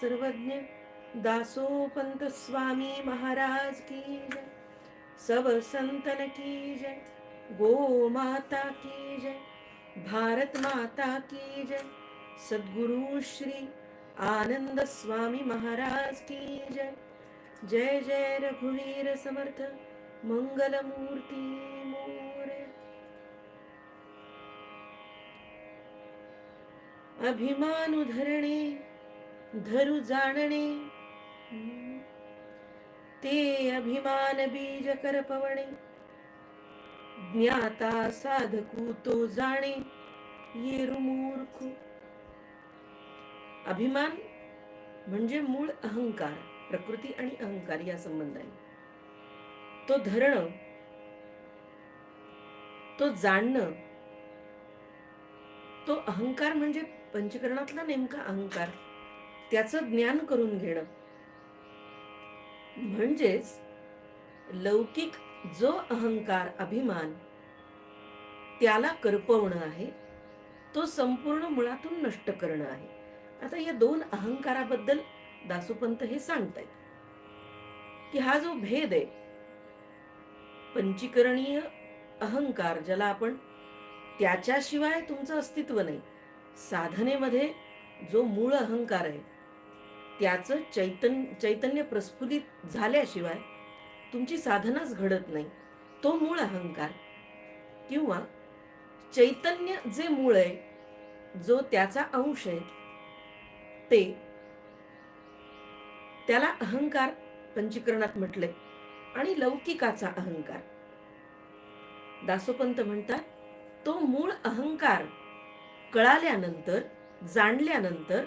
सर्वज्ञ दासोपंत स्वामी महाराज की जय। सब संतन की जय। गो माता की जय। भारत माता की जय। सद्गुरु श्री आनंद स्वामी महाराज की जय। जय जय रघुवीर समर्थ मंगल मोरे। अभिमानु धरणे धरू जाणणे. ते अभिमान बीज करपवणे ज्ञाता साधकू तो जाणे. येरु मूर्ख. अभिमान म्हणजे मूळ अहंकार प्रकृती आणि अहंकार या संबंधाने. तो धरणं तो जाणणं तो अहंकार म्हणजे पंचकरणातला नेमका अहंकार. त्याचं ज्ञान करून घेणं. म्हणजेच लौकिक जो अहंकार अभिमान त्याला करपवणं आहे तो संपूर्ण मुळातून नष्ट करणं आहे. आता या दोन अहंकाराबद्दल दासोपंत हे सांगतायत की हा जो भेद आहे पंचीकरणीय अहंकार ज्याला आपण त्याच्याशिवाय तुमचं अस्तित्व नाही साधनेमध्ये जो मूळ अहंकार आहे त्याचं चैतन्य चैतन्य प्रस्फुलित झाल्याशिवाय तुमची साधनाच घडत नाही. तो मूळ अहंकार. किंवा चैतन्य जे मूळ आहे जो त्याचा अंश आहे ते त्याला अहंकार पंचीकरणात म्हटले आणि लौकिकाचा अहंकार. दासोपंत म्हणतात तो मूळ अहंकार कळाल्यानंतर जाणल्यानंतर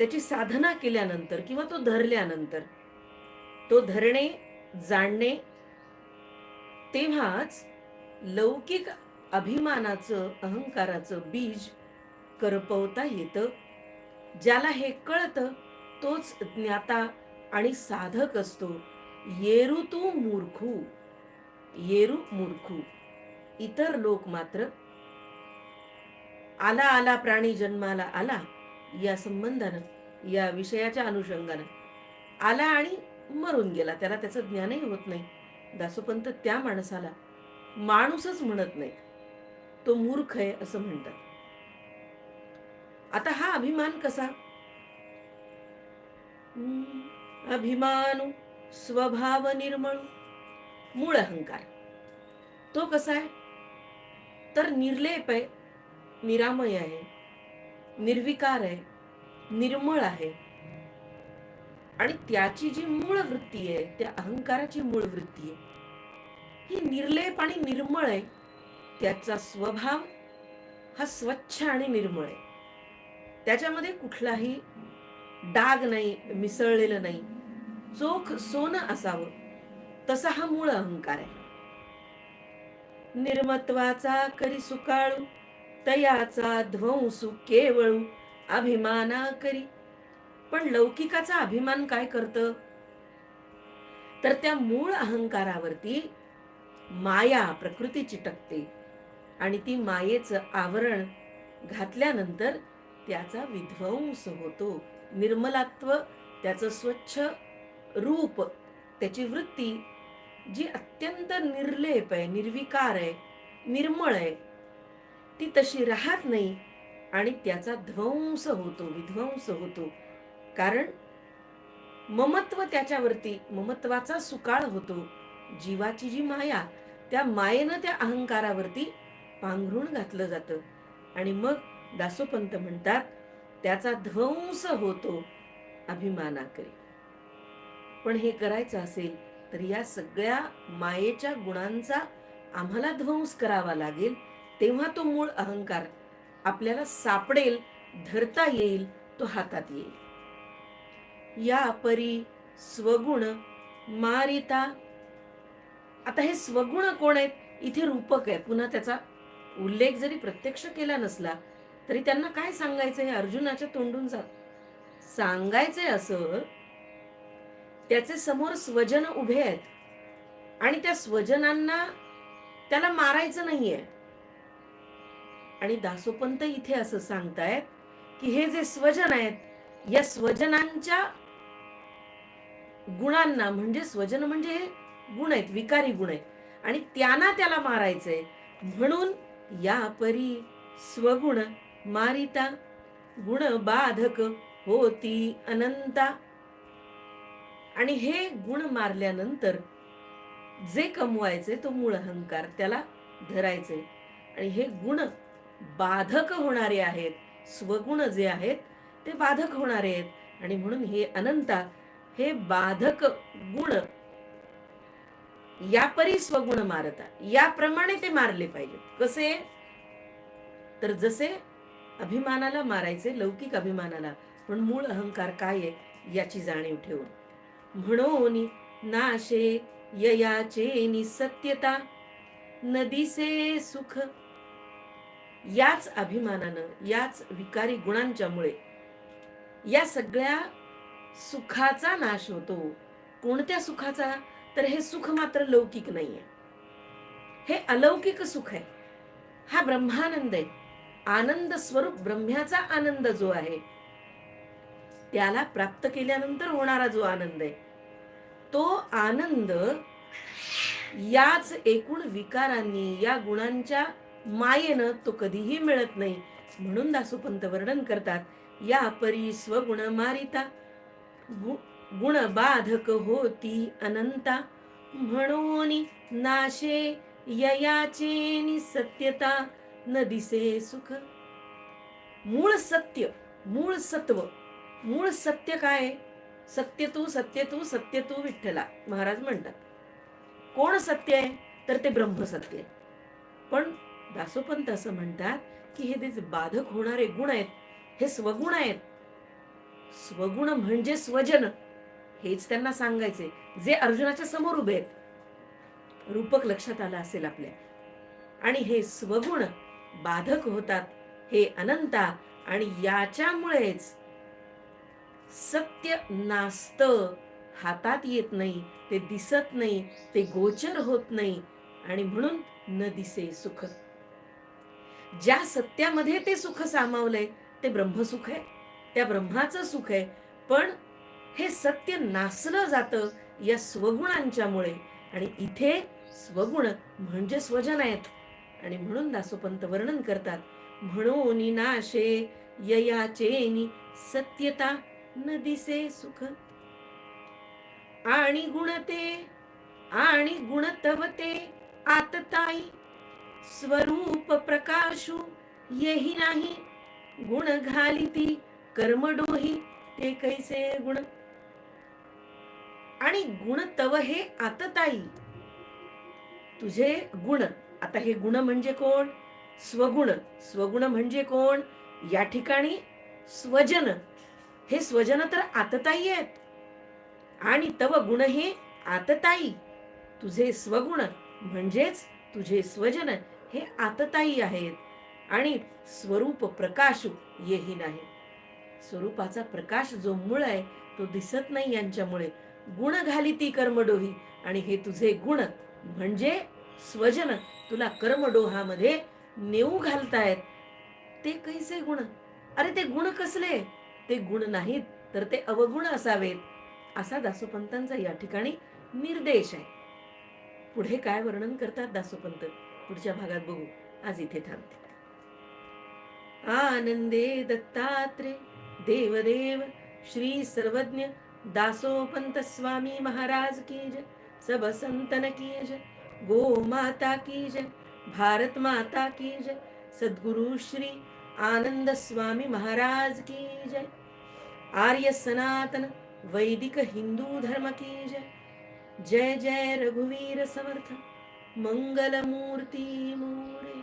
त्याची साधना केल्यानंतर किंवा तो धरल्यानंतर तो धरणे जाणणे तेव्हाच लौकिक अभिमानाचं अहंकाराचं बीज करपवता येतं ज्याला हे कळतं तोच ज्ञाता आणि साधक असतो. येरू तू मूर्खू येरू मूर्खू. इतर लोक मात्र आला आला प्राणी जन्माला आला या संबंधानं या विषयाच्या अनुषंगानं. आला आणि मरून गेला. त्याला त्याचं ज्ञानही होत नाही. दासोपंत त्या माणसाला माणूसच म्हणत नाही तो मूर्ख आहे असं म्हणतात. आता हा अभिमान कसा? हम्म, अभिमान स्वभाव निर्मळ मूळ अहंकार. तो कसा आहे? तर निर्लेप आहे निरामय आहे. निर्विकार आहे निर्मळ आहे. आणि त्याची जी मूळ वृत्ती आहे त्या अहंकाराची मूळ वृत्ती आहे. ही निर्लेप आणि निर्मळ आहे. त्याचा स्वभाव हा स्वच्छ आणि निर्मळ आहे. त्याच्यामध्ये कुठलाही डाग नाही मिसळलेलं नाही. चोख सोनं असावं. तसा हा मूळ अहंकार आहे. निर्मत्वाचा करी सुकाळू. तयाचा ध्वंसू केवळू अभिमाना करी. पण लौकिकाचा अभिमान काय करत? तर त्या मूळ अहंकारावरती माया प्रकृती चिटकते आणि ती मायेचं आवरण घातल्यानंतर त्याचा विध्वंस होतो. निर्मलात्व त्याचं स्वच्छ रूप त्याची वृत्ती जी अत्यंत निर्लेप आहे निर्विकार आहे निर्मळ आहे. ती तशी राहत नाही. आणि त्याचा ध्वंस होतो विध्वंस होतो. कारण ममत्व त्याच्यावरती ममत्वाचा सुकाळ होतो. जीवाची जी माया त्या मायेनं त्या अहंकारावरती पांघरून घातलं जातं. आणि मग दासोपंत म्हणतात त्याचा ध्वंस होतो अभिमानाकरी. पण हे करायचं असेल तर या सगळ्या मायेच्या गुणांचा आम्हाला ध्वंस करावा लागेल. तेव्हा तो मूळ अहंकार आपल्याला सापडेल धरता येईल तो हातात येईल. या परी स्वगुण मारिता. आता हे स्वगुण कोण आहेत? इथे रूपक आहे पुन्हा त्याचा उल्लेख जरी प्रत्यक्ष केला नसला तरी त्यांना काय सांगायचं हे अर्जुनाच्या तोंडून जा सांगायचंय असं त्याचे समोर स्वजन उभे आहेत. आणि त्या स्वजनांना त्याला मारायचं नाहीये. आणि दासोपंत इथे असं सांगतायत की हे जे स्वजन आहेत या स्वजनांच्या गुणांना म्हणजे स्वजन म्हणजे हे गुण आहेत विकारी गुण आहेत. आणि त्यांना त्याला मारायचंय. म्हणून या परी स्वगुण मारिता गुण बाधक होती अनंता. आणि हे गुण मारल्यानंतर जे कमवायचे तो मूळ अहंकार त्याला धरायचे आणि हे गुण बाधक होणारे आहेत स्वगुण जे आहेत ते बाधक होणारे आहेत. आणि म्हणून हे अनंता हे बाधक गुण यापरी स्वगुण मारता याप्रमाणे ते मारले पाहिजेत कसे? तर जसे अभिमानाला मारायचे लौकिक अभिमानाला. पण मूळ अहंकार काय आहे? याची जाणीव ठेवून. म्हणून नाशे ययाचे नि सत्यता नदीसे सुख याच अभिमानानं याच विकारी गुणांच्यामुळे या सगळ्या सुखाचा नाश होतो. कोणत्या सुखाचा? तर हे सुख मात्र लौकिक नाहीये. हे अलौकिक सुख आहे. हा ब्रह्मानंद आहे. आनंद स्वरूप ब्रह्म्याचा आनंद जो आहे त्याला प्राप्त केल्यानंतर होणारा जो आनंद आहे तो आनंद याच एकूण विकारांनी या गुणांच्या मायेनं तो कधीही मिळत नाही म्हणून दासोपंत वर्णन करतात या परी स्वगुण मारिता. गुण बाधक होती अनंता म्हणून नाशे ययाचे सत्यता न दिसे सुख. मूळ सत्य मूळ सत्व मूळ सत्य काय? सत्य तू सत्य तू सत्य तू विठ्ठला महाराज म्हणतात. कोण सत्य आहे? तर ते ब्रह्म सत्य आहे. पण दासोपंत असं म्हणतात की हे जे बाधक होणारे गुण आहेत हे स्वगुण आहेत. स्वगुण म्हणजे स्वजन. हेच त्यांना सांगायचे जे अर्जुनाच्या समोर उभे आहेत. रूपक लक्षात आलं असेल आपल्या. आणि हे स्वगुण बाधक होतात हे अनंता आणि याच्यामुळेच सत्य नास्त हातात येत नाही ते दिसत नाही ते गोचर होत नाही आणि म्हणून न दिसे सुख. ज्या सत्यामध्ये ते सुख सामावलंय ते ब्रह्मसुख आहे. त्या ब्रह्माचं सुख आहे. पण हे सत्य नासलं जातं या स्वगुणांच्यामुळे. आणि इथे स्वगुण म्हणजे स्वजन आहेत आणि म्हणून दासोपंत वर्णन करतात म्हणून नाशे ययाचेनी सत्यता न दिसे सुख. आणि गुणते आणि गुणतवते आतताई स्वरूप प्रकाशू येही नाही. गुण घालिती कर्मडोही ते कैसे गुण? आणि गुण तव हे आतताई. तुझे गुण आता हे गुण म्हणजे कोण? स्वगुण. स्वगुण म्हणजे कोण? या ठिकाणी स्वजन. हे स्वजन तर आतताई आहेत. आणि तव गुण हे आतताई. तुझे स्वगुण म्हणजेच तुझे स्वजन. हे आतताई आहेत आणि स्वरूप प्रकाश येही नाही. स्वरूपाचा प्रकाश जो मूळ आहे तो दिसत नाही यांच्यामुळे. गुण घाली ती कर्मडोही आणि हे तुझे गुण म्हणजे स्वजन. तुला कर्मडोहामध्ये नेऊ घालतायत. ते कैसे गुण? अरे ते गुण कसले? ते गुण नाहीत तर ते अवगुण असावेत. असा दासोपंतांचा या ठिकाणी निर्देश आहे. पुढे काय वर्णन करतात दासोपंत? पुढच्या भागात बघू. आज इथे थांबते. आनंदे दत्तात्रे देवदेव श्री सर्वज्ञ दासोपंत स्वामी महाराज की जय. सब संतन की जय. गो माता की जय. भारत माता की जय. सद्गुरु श्री आनंद स्वामी महाराज की जय. आर्य सनातन वैदिक हिंदू धर्म की जय. जय जय रघुवीर समर्थ. मंगल मोरे